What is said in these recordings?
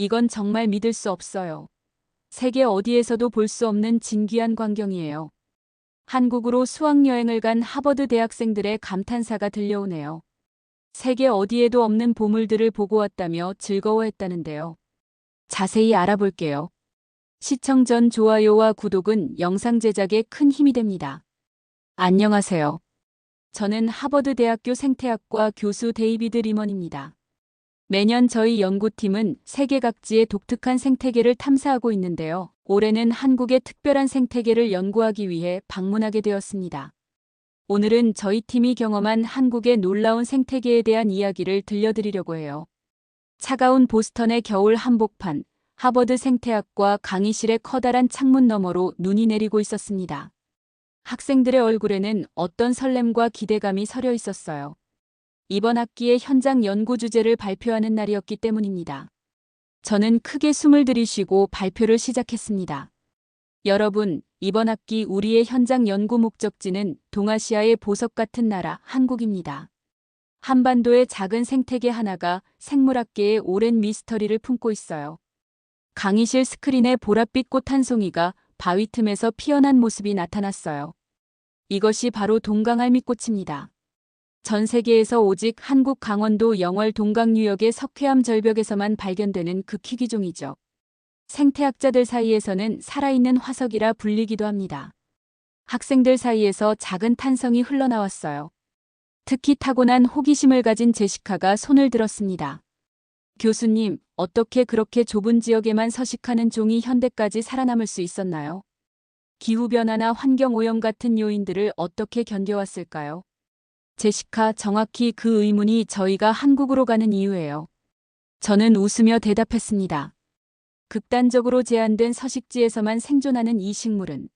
이건 정말 믿을 수 없어요. 세계 어디에서도 볼 수 없는 진귀한 광경이에요. 한국으로 수학여행을 간 하버드 대학생들의 감탄사가 들려오네요. 세계 어디에도 없는 보물들을 보고 왔다며 즐거워했다는데요. 자세히 알아볼게요. 시청 전 좋아요와 구독은 영상 제작에 큰 힘이 됩니다. 안녕하세요. 저는 하버드 대학교 생태학과 교수 데이비드 리먼입니다. 매년 저희 연구팀은 세계 각지의 독특한 생태계를 탐사하고 있는데요. 올해는 한국의 특별한 생태계를 연구하기 위해 방문하게 되었습니다. 오늘은 저희 팀이 경험한 한국의 놀라운 생태계에 대한 이야기를 들려드리려고 해요. 차가운 보스턴의 겨울 한복판, 하버드 생태학과 강의실의 커다란 창문 너머로 눈이 내리고 있었습니다. 학생들의 얼굴에는 어떤 설렘과 기대감이 서려 있었어요. 이번 학기의 현장 연구 주제를 발표하는 날이었기 때문입니다. 저는 크게 숨을 들이쉬고 발표를 시작했습니다. 여러분, 이번 학기 우리의 현장 연구 목적지는 동아시아의 보석 같은 나라 한국입니다. 한반도의 작은 생태계 하나가 생물학계의 오랜 미스터리를 품고 있어요. 강의실 스크린에 보랏빛 꽃 한 송이가 바위 틈에서 피어난 모습이 나타났어요. 이것이 바로 동강알미꽃입니다. 전 세계에서 오직 한국 강원도 영월 동강유역의 석회암 절벽에서만 발견되는 극희귀종이죠. 생태학자들 사이에서는 살아있는 화석이라 불리기도 합니다. 학생들 사이에서 작은 탄성이 흘러나왔어요. 특히 타고난 호기심을 가진 제시카가 손을 들었습니다. 교수님, 어떻게 그렇게 좁은 지역에만 서식하는 종이 현대까지 살아남을 수 있었나요? 기후변화나 환경오염 같은 요인들을 어떻게 견뎌왔을까요? 제시카 정확히 그 의문이 저희가 한국으로 가는 이유예요. 저는 웃으며 대답했습니다. 극단적으로 제한된 서식지에서만 생존하는 이 식물은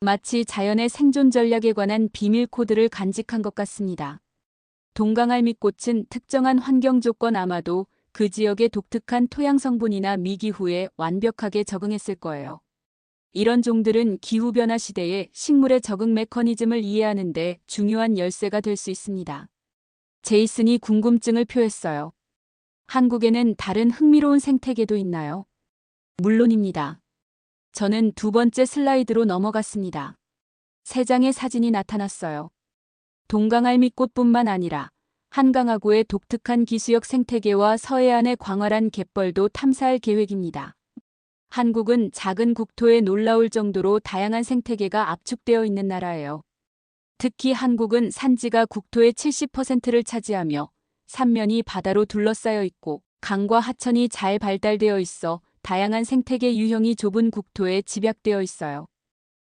마치 자연의 생존 전략에 관한 비밀 코드를 간직한 것 같습니다. 동강알미꽃은 특정한 환경 조건 아마도 그 지역의 독특한 토양 성분이나 미기후에 완벽하게 적응했을 거예요. 이런 종들은 기후변화 시대에 식물의 적응 메커니즘을 이해하는 데 중요한 열쇠가 될 수 있습니다. 제이슨이 궁금증을 표했어요. 한국에는 다른 흥미로운 생태계도 있나요? 물론입니다. 저는 두 번째 슬라이드로 넘어갔습니다. 세 장의 사진이 나타났어요. 동강알미꽃뿐만 아니라 한강하구의 독특한 기수역 생태계와 서해안의 광활한 갯벌도 탐사할 계획입니다. 한국은 작은 국토에 놀라울 정도로 다양한 생태계가 압축되어 있는 나라예요. 특히 한국은 산지가 국토의 70%를 차지하며 삼면이 바다로 둘러싸여 있고 강과 하천이 잘 발달되어 있어 다양한 생태계 유형이 좁은 국토에 집약되어 있어요.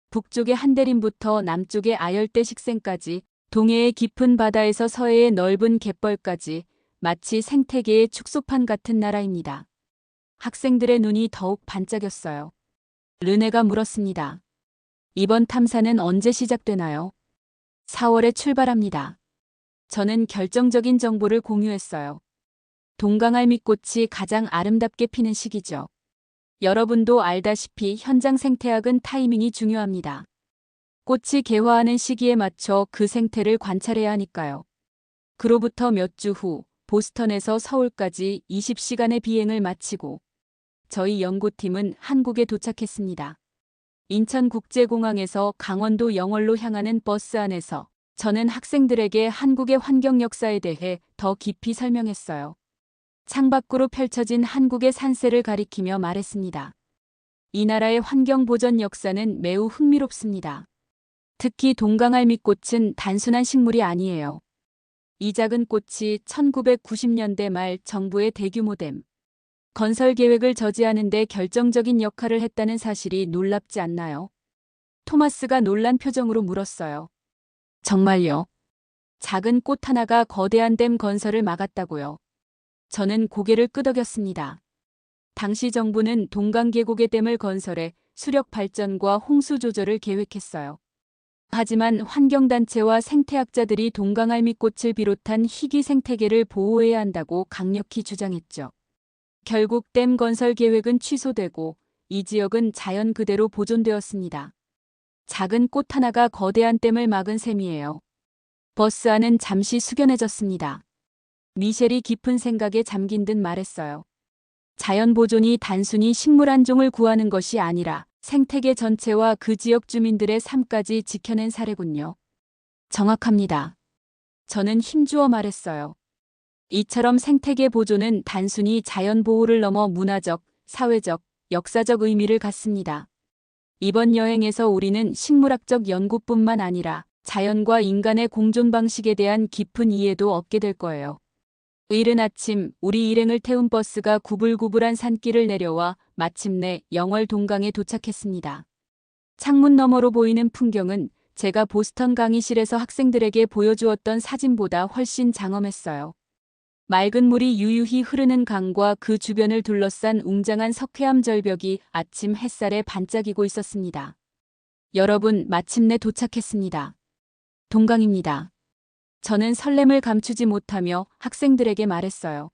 북쪽의 한대림부터 남쪽의 아열대 식생까지 동해의 깊은 바다에서 서해의 넓은 갯벌까지 마치 생태계의 축소판 같은 나라입니다. 학생들의 눈이 더욱 반짝였어요. 르네가 물었습니다. 이번 탐사는 언제 시작되나요? 4월에 출발합니다. 저는 결정적인 정보를 공유했어요. 동강알미꽃이 가장 아름답게 피는 시기죠. 여러분도 알다시피 현장 생태학은 타이밍이 중요합니다. 꽃이 개화하는 시기에 맞춰 그 생태를 관찰해야 하니까요. 그로부터 몇 주 후 보스턴에서 서울까지 20시간의 비행을 마치고 저희 연구팀은 한국에 도착했습니다. 인천국제공항에서 강원도 영월로 향하는 버스 안에서 저는 학생들에게 한국의 환경 역사에 대해 더 깊이 설명했어요. 창밖으로 펼쳐진 한국의 산세를 가리키며 말했습니다. 이 나라의 환경 보전 역사는 매우 흥미롭습니다. 특히 동강알미꽃은 단순한 식물이 아니에요. 이 작은 꽃이 1990년대 말 정부의 대규모 댐, 건설 계획을 저지하는 데 결정적인 역할을 했다는 사실이 놀랍지 않나요? 토마스가 놀란 표정으로 물었어요. 정말요? 작은 꽃 하나가 거대한 댐 건설을 막았다고요. 저는 고개를 끄덕였습니다. 당시 정부는 동강계곡의 댐을 건설해 수력 발전과 홍수 조절을 계획했어요. 하지만 환경단체와 생태학자들이 동강알미꽃을 비롯한 희귀 생태계를 보호해야 한다고 강력히 주장했죠. 결국 댐 건설 계획은 취소되고 이 지역은 자연 그대로 보존되었습니다. 작은 꽃 하나가 거대한 댐을 막은 셈이에요. 버스 안은 잠시 숙연해졌습니다. 미셸이 깊은 생각에 잠긴 듯 말했어요. 자연 보존이 단순히 식물 한 종을 구하는 것이 아니라 생태계 전체와 그 지역 주민들의 삶까지 지켜낸 사례군요. 정확합니다. 저는 힘주어 말했어요. 이처럼 생태계 보존은 단순히 자연 보호를 넘어 문화적, 사회적, 역사적 의미를 갖습니다. 이번 여행에서 우리는 식물학적 연구뿐만 아니라 자연과 인간의 공존 방식에 대한 깊은 이해도 얻게 될 거예요. 이른 아침 우리 일행을 태운 버스가 구불구불한 산길을 내려와 마침내 영월 동강에 도착했습니다. 창문 너머로 보이는 풍경은 제가 보스턴 강의실에서 학생들에게 보여주었던 사진보다 훨씬 장엄했어요. 맑은 물이 유유히 흐르는 강과 그 주변을 둘러싼 웅장한 석회암 절벽이 아침 햇살에 반짝이고 있었습니다. 여러분, 마침내 도착했습니다. 동강입니다. 저는 설렘을 감추지 못하며 학생들에게 말했어요.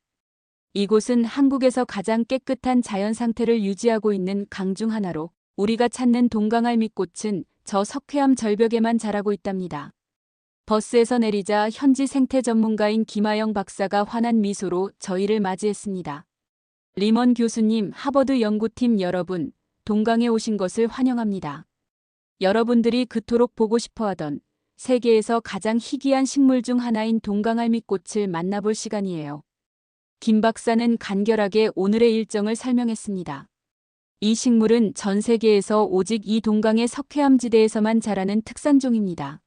이곳은 한국에서 가장 깨끗한 자연 상태를 유지하고 있는 강 중 하나로 우리가 찾는 동강알미꽃은 저 석회암 절벽에만 자라고 있답니다. 버스에서 내리자 현지 생태 전문가인 김하영 박사가 환한 미소로 저희를 맞이했습니다. 리먼 교수님, 하버드 연구팀 여러분, 동강에 오신 것을 환영합니다. 여러분들이 그토록 보고 싶어 하던 세계에서 가장 희귀한 식물 중 하나인 동강알미꽃을 만나볼 시간이에요. 김 박사는 간결하게 오늘의 일정을 설명했습니다. 이 식물은 전 세계에서 오직 이 동강의 석회암지대에서만 자라는 특산종입니다.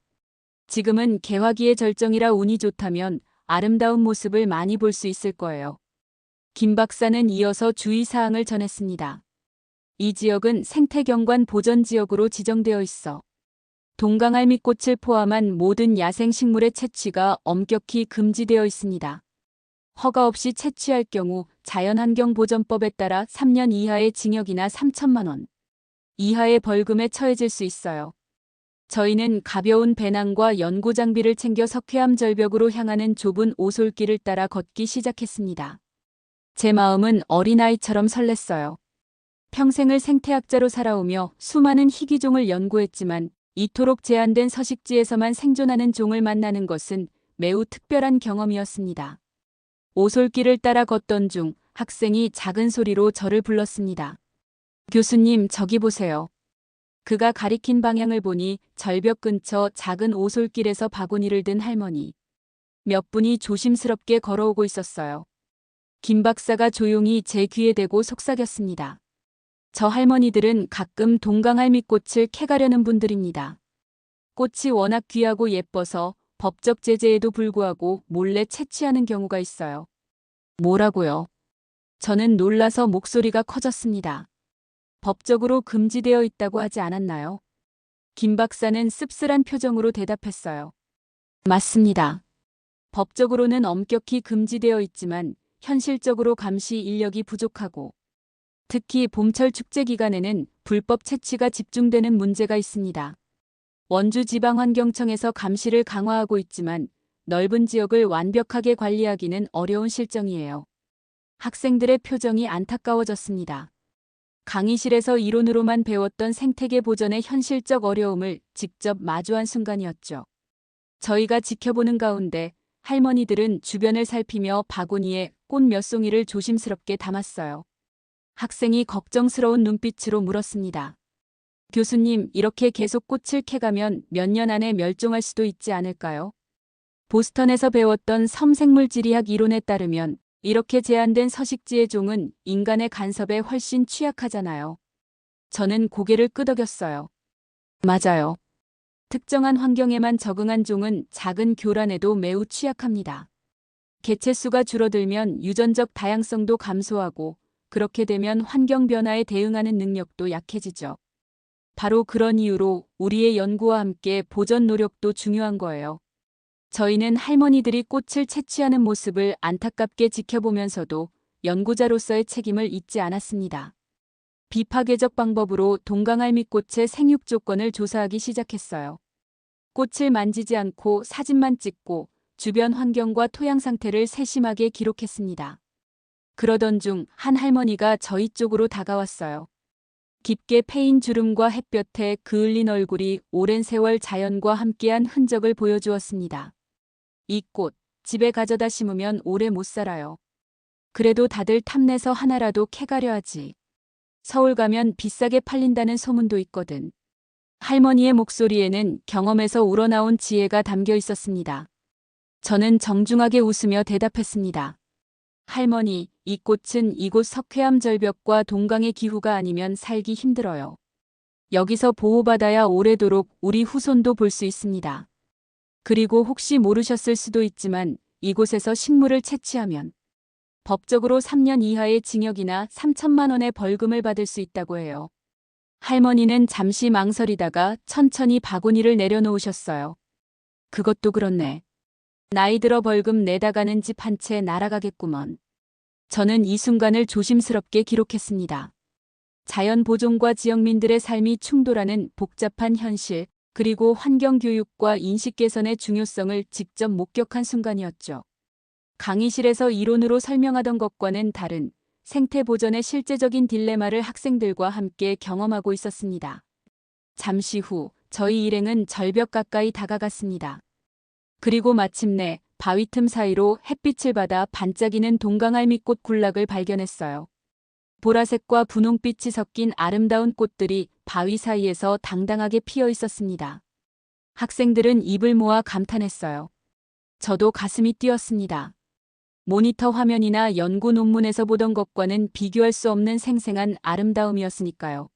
지금은 개화기의 절정이라 운이 좋다면 아름다운 모습을 많이 볼 수 있을 거예요. 김 박사는 이어서 주의사항을 전했습니다. 이 지역은 생태경관 보전지역으로 지정되어 있어 동강알미꽃을 포함한 모든 야생식물의 채취가 엄격히 금지되어 있습니다. 허가 없이 채취할 경우 자연환경보전법에 따라 3년 이하의 징역이나 3천만 원 이하의 벌금에 처해질 수 있어요. 저희는 가벼운 배낭과 연구 장비를 챙겨 석회암 절벽으로 향하는 좁은 오솔길을 따라 걷기 시작했습니다. 제 마음은 어린아이처럼 설렜어요. 평생을 생태학자로 살아오며 수많은 희귀종을 연구했지만 이토록 제한된 서식지에서만 생존하는 종을 만나는 것은 매우 특별한 경험이었습니다. 오솔길을 따라 걷던 중 학생이 작은 소리로 저를 불렀습니다. 교수님, 저기 보세요. 그가 가리킨 방향을 보니 절벽 근처 작은 오솔길에서 바구니를 든 할머니. 몇 분이 조심스럽게 걸어오고 있었어요. 김 박사가 조용히 제 귀에 대고 속삭였습니다. 저 할머니들은 가끔 동강할미꽃을 캐가려는 분들입니다. 꽃이 워낙 귀하고 예뻐서 법적 제재에도 불구하고 몰래 채취하는 경우가 있어요. 뭐라고요? 저는 놀라서 목소리가 커졌습니다. 법적으로 금지되어 있다고 하지 않았나요? 김 박사는 씁쓸한 표정으로 대답했어요. 맞습니다. 법적으로는 엄격히 금지되어 있지만 현실적으로 감시 인력이 부족하고 특히 봄철 축제 기간에는 불법 채취가 집중되는 문제가 있습니다. 원주 지방환경청에서 감시를 강화하고 있지만 넓은 지역을 완벽하게 관리하기는 어려운 실정이에요. 학생들의 표정이 안타까워졌습니다. 강의실에서 이론으로만 배웠던 생태계 보전의 현실적 어려움을 직접 마주한 순간이었죠. 저희가 지켜보는 가운데 할머니들은 주변을 살피며 바구니에 꽃 몇 송이를 조심스럽게 담았어요. 학생이 걱정스러운 눈빛으로 물었습니다. 교수님, 이렇게 계속 꽃을 캐가면 몇 년 안에 멸종할 수도 있지 않을까요? 보스턴에서 배웠던 섬생물지리학 이론에 따르면 이렇게 제한된 서식지의 종은 인간의 간섭에 훨씬 취약하잖아요. 저는 고개를 끄덕였어요. 맞아요. 특정한 환경에만 적응한 종은 작은 교란에도 매우 취약합니다. 개체수가 줄어들면 유전적 다양성도 감소하고 그렇게 되면 환경 변화에 대응하는 능력도 약해지죠. 바로 그런 이유로 우리의 연구와 함께 보전 노력도 중요한 거예요. 저희는 할머니들이 꽃을 채취하는 모습을 안타깝게 지켜보면서도 연구자로서의 책임을 잊지 않았습니다. 비파괴적 방법으로 동강알미꽃의 생육 조건을 조사하기 시작했어요. 꽃을 만지지 않고 사진만 찍고 주변 환경과 토양 상태를 세심하게 기록했습니다. 그러던 중 한 할머니가 저희 쪽으로 다가왔어요. 깊게 패인 주름과 햇볕에 그을린 얼굴이 오랜 세월 자연과 함께한 흔적을 보여주었습니다. 이 꽃, 집에 가져다 심으면 오래 못 살아요. 그래도 다들 탐내서 하나라도 캐가려 하지. 서울 가면 비싸게 팔린다는 소문도 있거든. 할머니의 목소리에는 경험에서 우러나온 지혜가 담겨 있었습니다. 저는 정중하게 웃으며 대답했습니다. 할머니, 이 꽃은 이곳 석회암 절벽과 동강의 기후가 아니면 살기 힘들어요. 여기서 보호받아야 오래도록 우리 후손도 볼 수 있습니다. 그리고 혹시 모르셨을 수도 있지만 이곳에서 식물을 채취하면 법적으로 3년 이하의 징역이나 3천만 원의 벌금을 받을 수 있다고 해요. 할머니는 잠시 망설이다가 천천히 바구니를 내려놓으셨어요. 그것도 그렇네. 나이 들어 벌금 내다가는 집 한 채 날아가겠구먼. 저는 이 순간을 조심스럽게 기록했습니다. 자연 보존과 지역민들의 삶이 충돌하는 복잡한 현실, 그리고 환경교육과 인식 개선의 중요성을 직접 목격한 순간이었죠. 강의실에서 이론으로 설명하던 것과는 다른 생태 보전의 실제적인 딜레마를 학생들과 함께 경험하고 있었습니다. 잠시 후 저희 일행은 절벽 가까이 다가갔습니다. 그리고 마침내 바위 틈 사이로 햇빛을 받아 반짝이는 동강알미꽃 군락을 발견했어요. 보라색과 분홍빛이 섞인 아름다운 꽃들이 바위 사이에서 당당하게 피어 있었습니다. 학생들은 입을 모아 감탄했어요. 저도 가슴이 뛰었습니다. 모니터 화면이나 연구 논문에서 보던 것과는 비교할 수 없는 생생한 아름다움이었으니까요.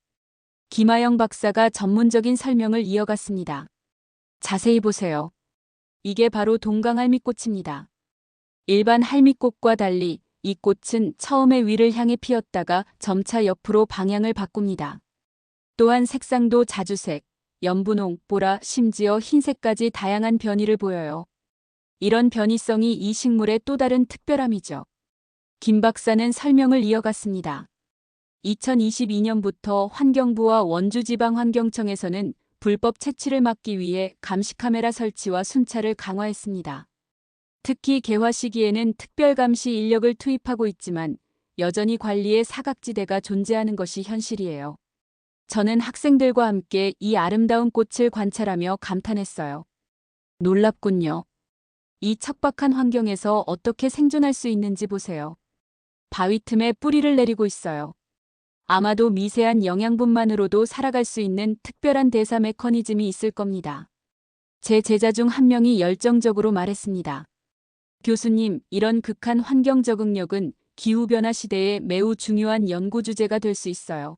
김하영 박사가 전문적인 설명을 이어갔습니다. 자세히 보세요. 이게 바로 동강 할미꽃입니다. 일반 할미꽃과 달리 이 꽃은 처음에 위를 향해 피었다가 점차 옆으로 방향을 바꿉니다. 또한 색상도 자주색, 연분홍, 보라, 심지어 흰색까지 다양한 변이를 보여요. 이런 변이성이 이 식물의 또 다른 특별함이죠. 김 박사는 설명을 이어갔습니다. 2022년부터 환경부와 원주지방환경청에서는 불법 채취를 막기 위해 감시카메라 설치와 순찰을 강화했습니다. 특히 개화 시기에는 특별감시 인력을 투입하고 있지만 여전히 관리에 사각지대가 존재하는 것이 현실이에요. 저는 학생들과 함께 이 아름다운 꽃을 관찰하며 감탄했어요. 놀랍군요. 이 척박한 환경에서 어떻게 생존할 수 있는지 보세요. 바위 틈에 뿌리를 내리고 있어요. 아마도 미세한 영양분만으로도 살아갈 수 있는 특별한 대사 메커니즘이 있을 겁니다. 제 제자 중 한 명이 열정적으로 말했습니다. 교수님, 이런 극한 환경 적응력은 기후변화 시대에 매우 중요한 연구 주제가 될 수 있어요.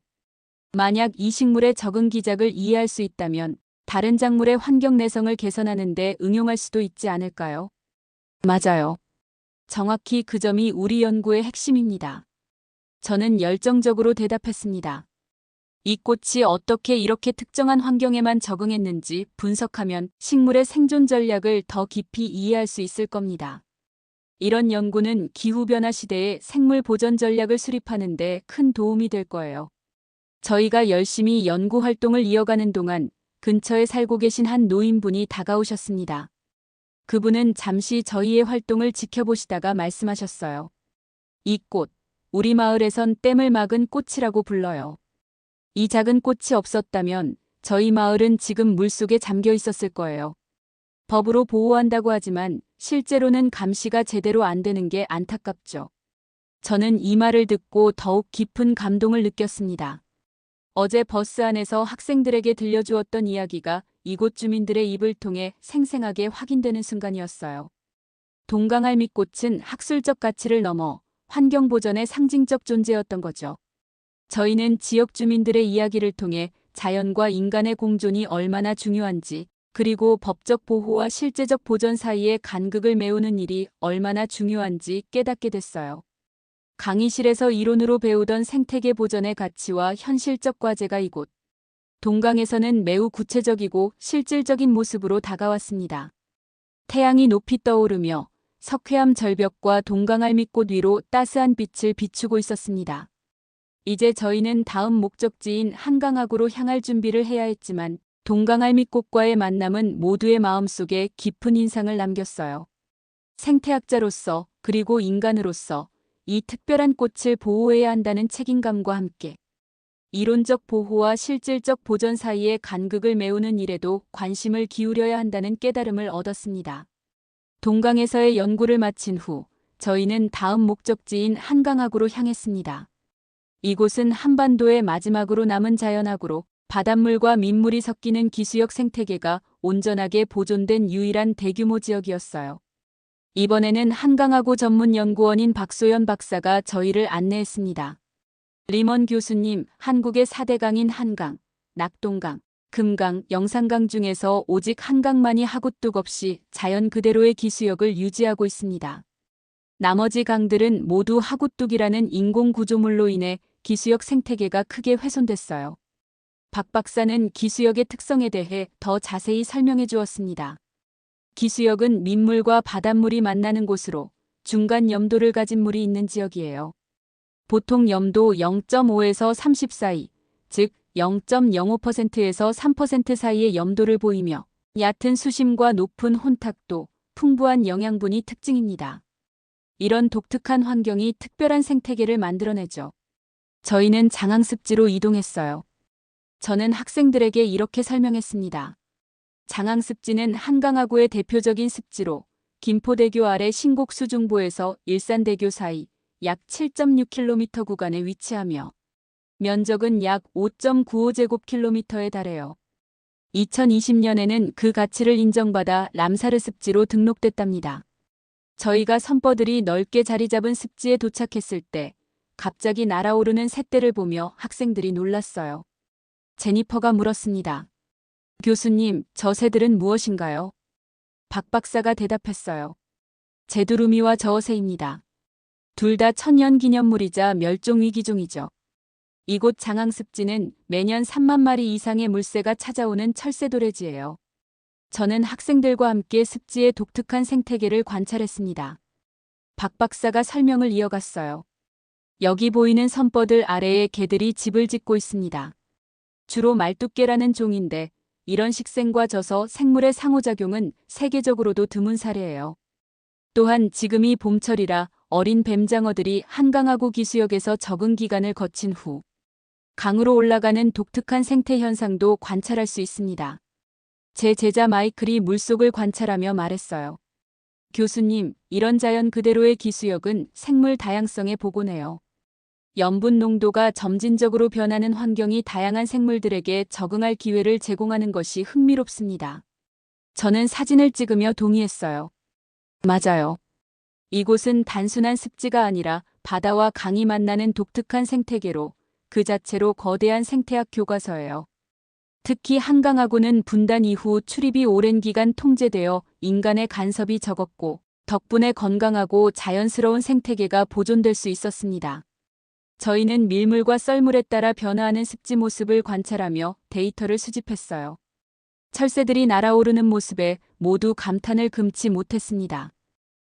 만약 이 식물의 적응 기작을 이해할 수 있다면 다른 작물의 환경 내성을 개선하는 데 응용할 수도 있지 않을까요? 맞아요. 정확히 그 점이 우리 연구의 핵심입니다. 저는 열정적으로 대답했습니다. 이 꽃이 어떻게 이렇게 특정한 환경에만 적응했는지 분석하면 식물의 생존 전략을 더 깊이 이해할 수 있을 겁니다. 이런 연구는 기후변화 시대에 생물 보전 전략을 수립하는 데 큰 도움이 될 거예요. 저희가 열심히 연구 활동을 이어가는 동안 근처에 살고 계신 한 노인분이 다가오셨습니다. 그분은 잠시 저희의 활동을 지켜보시다가 말씀하셨어요. 이 꽃, 우리 마을에선 댐을 막은 꽃이라고 불러요. 이 작은 꽃이 없었다면 저희 마을은 지금 물속에 잠겨 있었을 거예요. 법으로 보호한다고 하지만 실제로는 감시가 제대로 안 되는 게 안타깝죠. 저는 이 말을 듣고 더욱 깊은 감동을 느꼈습니다. 어제 버스 안에서 학생들에게 들려주었던 이야기가 이곳 주민들의 입을 통해 생생하게 확인되는 순간이었어요. 동강알미꽃은 학술적 가치를 넘어 환경보전의 상징적 존재였던 거죠. 저희는 지역 주민들의 이야기를 통해 자연과 인간의 공존이 얼마나 중요한지, 그리고 법적 보호와 실제적 보전 사이의 간극을 메우는 일이 얼마나 중요한지 깨닫게 됐어요. 강의실에서 이론으로 배우던 생태계 보전의 가치와 현실적 과제가 이곳 동강에서는 매우 구체적이고 실질적인 모습으로 다가왔습니다. 태양이 높이 떠오르며 석회암 절벽과 동강알미꽃 위로 따스한 빛을 비추고 있었습니다. 이제 저희는 다음 목적지인 한강학으로 향할 준비를 해야 했지만 동강알미꽃과의 만남은 모두의 마음속에 깊은 인상을 남겼어요. 생태학자로서 그리고 인간으로서 이 특별한 꽃을 보호해야 한다는 책임감과 함께 이론적 보호와 실질적 보전 사이의 간극을 메우는 일에도 관심을 기울여야 한다는 깨달음을 얻었습니다. 동강에서의 연구를 마친 후 저희는 다음 목적지인 한강학으로 향했습니다. 이곳은 한반도의 마지막으로 남은 자연학으로 바닷물과 민물이 섞이는 기수역 생태계가 온전하게 보존된 유일한 대규모 지역이었어요. 이번에는 한강하고 전문 연구원인 박소연 박사가 저희를 안내했습니다. 리먼 교수님, 한국의 4대강인 한강, 낙동강, 금강, 영산강 중에서 오직 한강만이 하구뚝 없이 자연 그대로의 기수역을 유지하고 있습니다. 나머지 강들은 모두 하구뚝이라는 인공 구조물로 인해 기수역 생태계가 크게 훼손됐어요. 박 박사는 기수역의 특성에 대해 더 자세히 설명해 주었습니다. 기수역은 민물과 바닷물이 만나는 곳으로 중간 염도를 가진 물이 있는 지역이에요. 보통 염도 0.5에서 30 사이, 즉 0.05%에서 3% 사이의 염도를 보이며 얕은 수심과 높은 혼탁도, 풍부한 영양분이 특징입니다. 이런 독특한 환경이 특별한 생태계를 만들어내죠. 저희는 장항습지로 이동했어요. 저는 학생들에게 이렇게 설명했습니다. 장항습지는 한강하구의 대표적인 습지로 김포대교 아래 신곡수 중보에서 일산대교 사이 약 7.6km 구간에 위치하며 면적은 약 5.95제곱킬로미터에 달해요. 2020년에는 그 가치를 인정받아 람사르 습지로 등록됐답니다. 저희가 선퍼들이 넓게 자리 잡은 습지에 도착했을 때 갑자기 날아오르는 새떼를 보며 학생들이 놀랐어요. 제니퍼가 물었습니다. 교수님, 저 새들은 무엇인가요? 박 박사가 대답했어요. 제두루미와 저어새입니다. 둘 다 천년 기념물이자 멸종 위기종이죠. 이곳 장항습지는 매년 3만 마리 이상의 물새가 찾아오는 철새도래지예요. 저는 학생들과 함께 습지의 독특한 생태계를 관찰했습니다. 박 박사가 설명을 이어갔어요. 여기 보이는 선뻗들 아래에 개들이 집을 짓고 있습니다. 주로 말뚝개라는 종인데 이런 식생과 져서 생물의 상호작용은 세계적으로도 드문 사례예요. 또한 지금이 봄철이라 어린 뱀장어들이 한강하고 기수역에서 적응 기간을 거친 후 강으로 올라가는 독특한 생태 현상도 관찰할 수 있습니다. 제 제자 마이클이 물속을 관찰하며 말했어요. 교수님, 이런 자연 그대로의 기수역은 생물 다양성에 복원해요. 염분 농도가 점진적으로 변하는 환경이 다양한 생물들에게 적응할 기회를 제공하는 것이 흥미롭습니다. 저는 사진을 찍으며 동의했어요. 맞아요. 이곳은 단순한 습지가 아니라 바다와 강이 만나는 독특한 생태계로 그 자체로 거대한 생태학 교과서예요. 특히 한강하고는 분단 이후 출입이 오랜 기간 통제되어 인간의 간섭이 적었고 덕분에 건강하고 자연스러운 생태계가 보존될 수 있었습니다. 저희는 밀물과 썰물에 따라 변화하는 습지 모습을 관찰하며 데이터를 수집했어요. 철새들이 날아오르는 모습에 모두 감탄을 금치 못했습니다.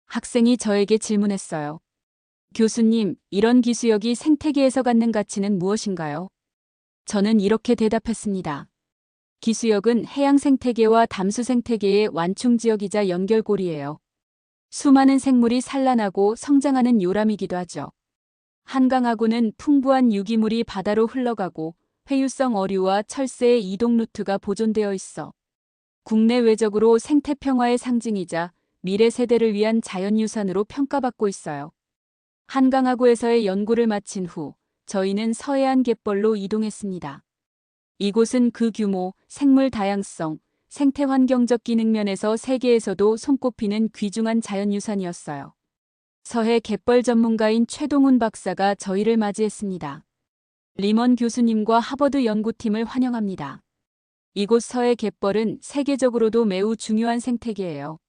학생이 저에게 질문했어요. 교수님, 이런 기수역이 생태계에서 갖는 가치는 무엇인가요? 저는 이렇게 대답했습니다. 기수역은 해양 생태계와 담수 생태계의 완충 지역이자 연결고리예요. 수많은 생물이 산란하고 성장하는 요람이기도 하죠. 한강하고는 풍부한 유기물이 바다로 흘러가고 회유성 어류와 철새의 이동 루트가 보존되어 있어 국내외적으로 생태 평화의 상징이자 미래 세대를 위한 자연유산으로 평가받고 있어요. 한강하구에서의 연구를 마친 후 저희는 서해안 갯벌로 이동했습니다. 이곳은 그 규모, 생물 다양성, 생태 환경적 기능 면에서 세계에서도 손꼽히는 귀중한 자연유산이었어요. 서해 갯벌 전문가인 최동훈 박사가 저희를 맞이했습니다. 리먼 교수님과 하버드 연구팀을 환영합니다. 이곳 서해 갯벌은 세계적으로도 매우 중요한 생태계예요.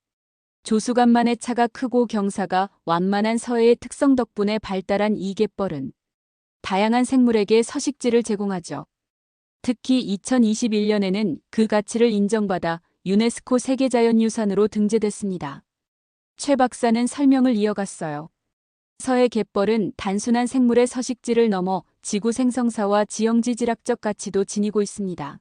조수간만의 차가 크고 경사가 완만한 서해의 특성 덕분에 발달한 이 갯벌은 다양한 생물에게 서식지를 제공하죠. 특히 2021년에는 그 가치를 인정받아 유네스코 세계자연유산으로 등재됐습니다. 최 박사는 설명을 이어갔어요. 서해 갯벌은 단순한 생물의 서식지를 넘어 지구 생성사와 지형지질학적 가치도 지니고 있습니다.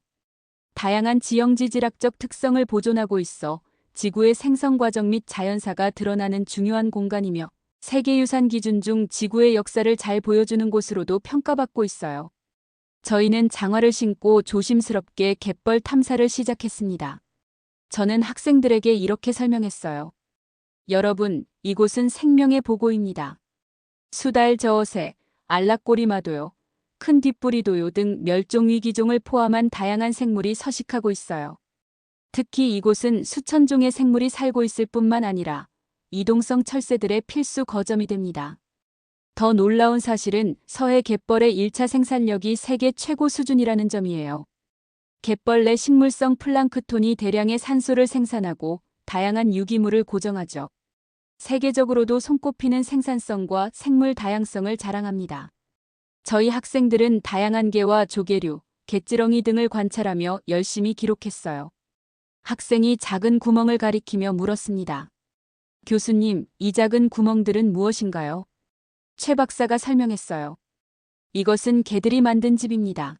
다양한 지형지질학적 특성을 보존하고 있어 지구의 생성 과정 및 자연사가 드러나는 중요한 공간이며 세계유산 기준 중 지구의 역사를 잘 보여주는 곳으로도 평가받고 있어요. 저희는 장화를 신고 조심스럽게 갯벌 탐사를 시작했습니다. 저는 학생들에게 이렇게 설명했어요. 여러분, 이곳은 생명의 보고입니다. 수달 저어새, 알락꼬리마도요, 큰 뒷부리도요 등 멸종위기종을 포함한 다양한 생물이 서식하고 있어요. 특히 이곳은 수천 종의 생물이 살고 있을 뿐만 아니라 이동성 철새들의 필수 거점이 됩니다. 더 놀라운 사실은 서해 갯벌의 1차 생산력이 세계 최고 수준이라는 점이에요. 갯벌 내 식물성 플랑크톤이 대량의 산소를 생산하고 다양한 유기물을 고정하죠. 세계적으로도 손꼽히는 생산성과 생물 다양성을 자랑합니다. 저희 학생들은 다양한 개와 조개류, 갯지렁이 등을 관찰하며 열심히 기록했어요. 학생이 작은 구멍을 가리키며 물었습니다. 교수님, 이 작은 구멍들은 무엇인가요? 최 박사가 설명했어요. 이것은 개들이 만든 집입니다.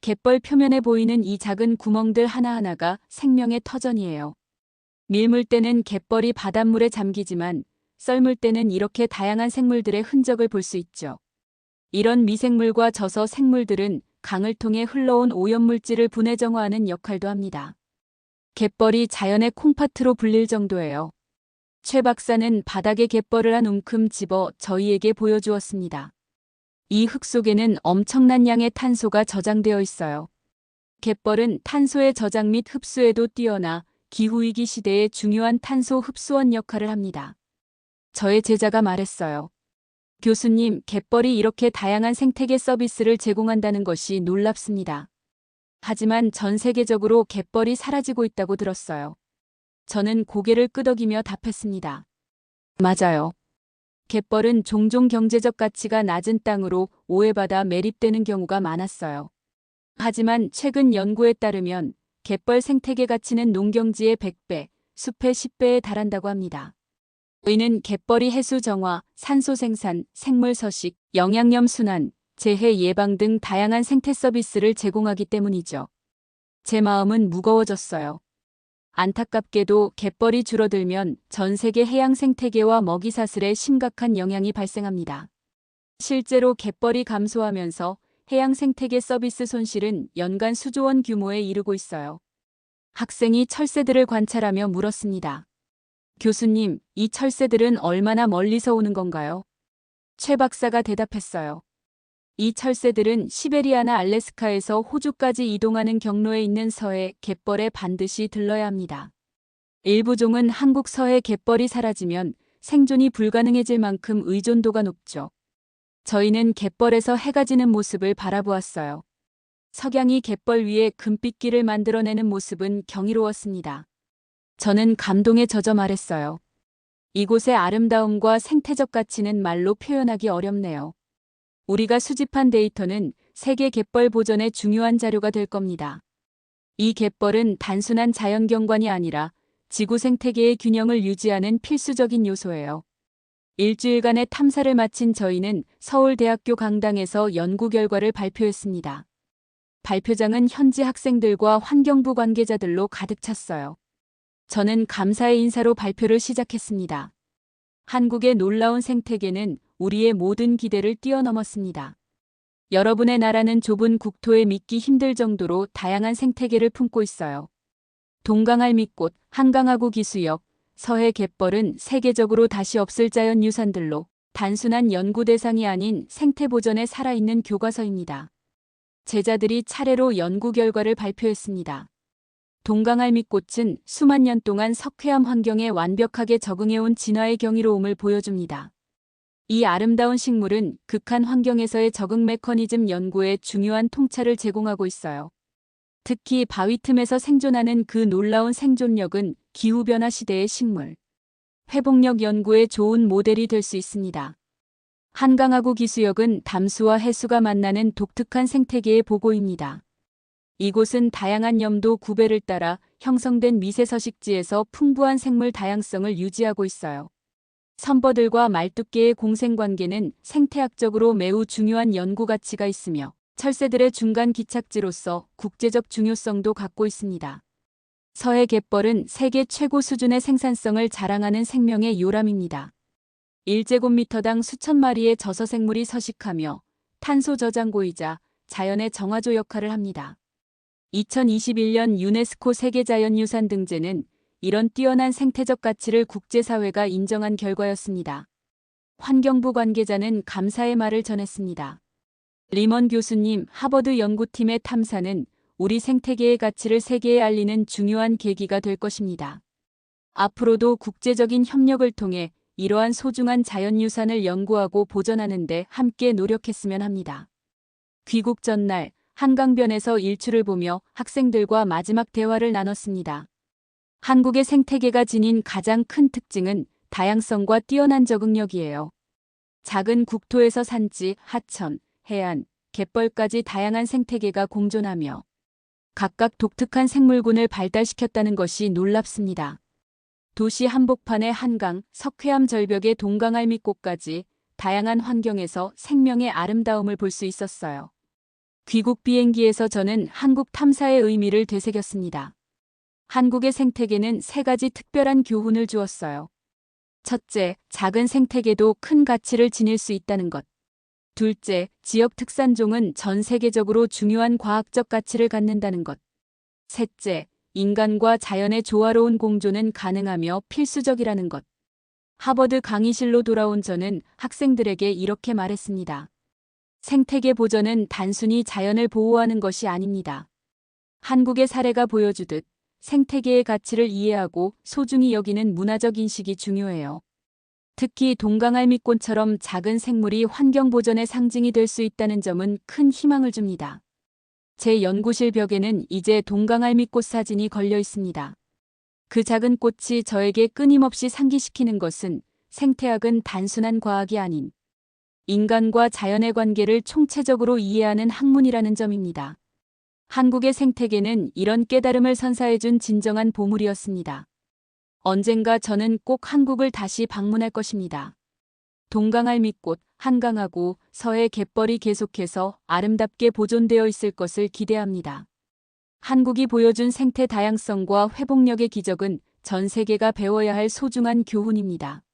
갯벌 표면에 보이는 이 작은 구멍들 하나하나가 생명의 터전이에요. 밀물 때는 갯벌이 바닷물에 잠기지만 썰물 때는 이렇게 다양한 생물들의 흔적을 볼 수 있죠. 이런 미생물과 저서 생물들은 강을 통해 흘러온 오염물질을 분해 정화하는 역할도 합니다. 갯벌이 자연의 콩팥으로 불릴 정도예요. 최 박사는 바닥에 갯벌을 한 움큼 집어 저희에게 보여주었습니다. 이 흙 속에는 엄청난 양의 탄소가 저장되어 있어요. 갯벌은 탄소의 저장 및 흡수에도 뛰어나 기후위기 시대에 중요한 탄소 흡수원 역할을 합니다. 저의 제자가 말했어요. 교수님, 갯벌이 이렇게 다양한 생태계 서비스를 제공한다는 것이 놀랍습니다. 하지만 전 세계적으로 갯벌이 사라지고 있다고 들었어요. 저는 고개를 끄덕이며 답했습니다. 맞아요. 갯벌은 종종 경제적 가치가 낮은 땅으로 오해받아 매립되는 경우가 많았어요. 하지만 최근 연구에 따르면 갯벌 생태계 가치는 농경지의 100배, 숲의 10배에 달한다고 합니다. 이는 갯벌이 해수 정화, 산소 생산, 생물 서식, 영양염 순환, 재해 예방 등 다양한 생태 서비스를 제공하기 때문이죠. 제 마음은 무거워졌어요. 안타깝게도 갯벌이 줄어들면 전 세계 해양 생태계와 먹이 사슬에 심각한 영향이 발생합니다. 실제로 갯벌이 감소하면서 해양 생태계 서비스 손실은 연간 수조 원 규모에 이르고 있어요. 학생이 철새들을 관찰하며 물었습니다. 교수님, 이 철새들은 얼마나 멀리서 오는 건가요? 최 박사가 대답했어요. 이 철새들은 시베리아나 알래스카에서 호주까지 이동하는 경로에 있는 서해 갯벌에 반드시 들러야 합니다. 일부 종은 한국 서해 갯벌이 사라지면 생존이 불가능해질 만큼 의존도가 높죠. 저희는 갯벌에서 해가 지는 모습을 바라보았어요. 석양이 갯벌 위에 금빛길을 만들어내는 모습은 경이로웠습니다. 저는 감동에 젖어 말했어요. 이곳의 아름다움과 생태적 가치는 말로 표현하기 어렵네요. 우리가 수집한 데이터는 세계 갯벌 보전의 중요한 자료가 될 겁니다. 이 갯벌은 단순한 자연경관이 아니라 지구 생태계의 균형을 유지하는 필수적인 요소예요. 일주일간의 탐사를 마친 저희는 서울대학교 강당에서 연구 결과를 발표했습니다. 발표장은 현지 학생들과 환경부 관계자들로 가득 찼어요. 저는 감사의 인사로 발표를 시작했습니다. 한국의 놀라운 생태계는 우리의 모든 기대를 뛰어넘었습니다. 여러분의 나라는 좁은 국토에 믿기 힘들 정도로 다양한 생태계를 품고 있어요. 동강할 밑꽃, 한강하구 기수역, 서해 갯벌은 세계적으로 다시 없을 자연유산들로 단순한 연구 대상이 아닌 생태 보전에 살아있는 교과서입니다. 제자들이 차례로 연구 결과를 발표했습니다. 동강알밑꽃은 수만 년 동안 석회암 환경에 완벽하게 적응해온 진화의 경이로움을 보여줍니다. 이 아름다운 식물은 극한 환경에서의 적응 메커니즘 연구에 중요한 통찰을 제공하고 있어요. 특히 바위 틈에서 생존하는 그 놀라운 생존력은 기후변화 시대의 식물, 회복력 연구에 좋은 모델이 될 수 있습니다. 한강하구 기수역은 담수와 해수가 만나는 독특한 생태계의 보고입니다. 이곳은 다양한 염도 구배를 따라 형성된 미세 서식지에서 풍부한 생물 다양성을 유지하고 있어요. 선버들과 말뚝개의 공생관계는 생태학적으로 매우 중요한 연구 가치가 있으며 철새들의 중간 기착지로서 국제적 중요성도 갖고 있습니다. 서해 갯벌은 세계 최고 수준의 생산성을 자랑하는 생명의 요람입니다. 1제곱미터당 수천 마리의 저서생물이 서식하며 탄소 저장고이자 자연의 정화조 역할을 합니다. 2021년 유네스코 세계자연유산 등재는 이런 뛰어난 생태적 가치를 국제사회가 인정한 결과였습니다. 환경부 관계자는 감사의 말을 전했습니다. 리먼 교수님, 하버드 연구팀의 탐사는 우리 생태계의 가치를 세계에 알리는 중요한 계기가 될 것입니다. 앞으로도 국제적인 협력을 통해 이러한 소중한 자연유산을 연구하고 보존하는 데 함께 노력했으면 합니다. 귀국 전날 한강변에서 일출을 보며 학생들과 마지막 대화를 나눴습니다. 한국의 생태계가 지닌 가장 큰 특징은 다양성과 뛰어난 적응력이에요. 작은 국토에서 산지, 하천, 해안, 갯벌까지 다양한 생태계가 공존하며 각각 독특한 생물군을 발달시켰다는 것이 놀랍습니다. 도시 한복판의 한강, 석회암 절벽의 동강알미꽃까지 다양한 환경에서 생명의 아름다움을 볼 수 있었어요. 귀국 비행기에서 저는 한국 탐사의 의미를 되새겼습니다. 한국의 생태계는 세 가지 특별한 교훈을 주었어요. 첫째, 작은 생태계도 큰 가치를 지닐 수 있다는 것. 둘째, 지역 특산종은 전 세계적으로 중요한 과학적 가치를 갖는다는 것. 셋째, 인간과 자연의 조화로운 공존은 가능하며 필수적이라는 것. 하버드 강의실로 돌아온 저는 학생들에게 이렇게 말했습니다. 생태계 보전은 단순히 자연을 보호하는 것이 아닙니다. 한국의 사례가 보여주듯 생태계의 가치를 이해하고 소중히 여기는 문화적 인식이 중요해요. 특히 동강알미꽃처럼 작은 생물이 환경 보전의 상징이 될 수 있다는 점은 큰 희망을 줍니다. 제 연구실 벽에는 이제 동강알미꽃 사진이 걸려 있습니다. 그 작은 꽃이 저에게 끊임없이 상기시키는 것은 생태학은 단순한 과학이 아닌 인간과 자연의 관계를 총체적으로 이해하는 학문이라는 점입니다. 한국의 생태계는 이런 깨달음을 선사해준 진정한 보물이었습니다. 언젠가 저는 꼭 한국을 다시 방문할 것입니다. 동강알미꽃, 한강하고 서해 갯벌이 계속해서 아름답게 보존되어 있을 것을 기대합니다. 한국이 보여준 생태 다양성과 회복력의 기적은 전 세계가 배워야 할 소중한 교훈입니다.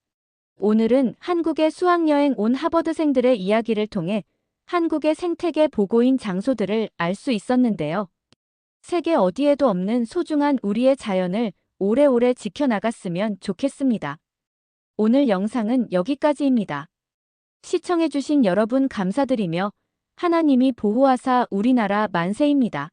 오늘은 한국에 수학여행 온 하버드생들의 이야기를 통해 한국의 생태계 보고인 장소들을 알 수 있었는데요. 세계 어디에도 없는 소중한 우리의 자연을 오래오래 지켜나갔으면 좋겠습니다. 오늘 영상은 여기까지입니다. 시청해주신 여러분 감사드리며 하나님이 보호하사 우리나라 만세입니다.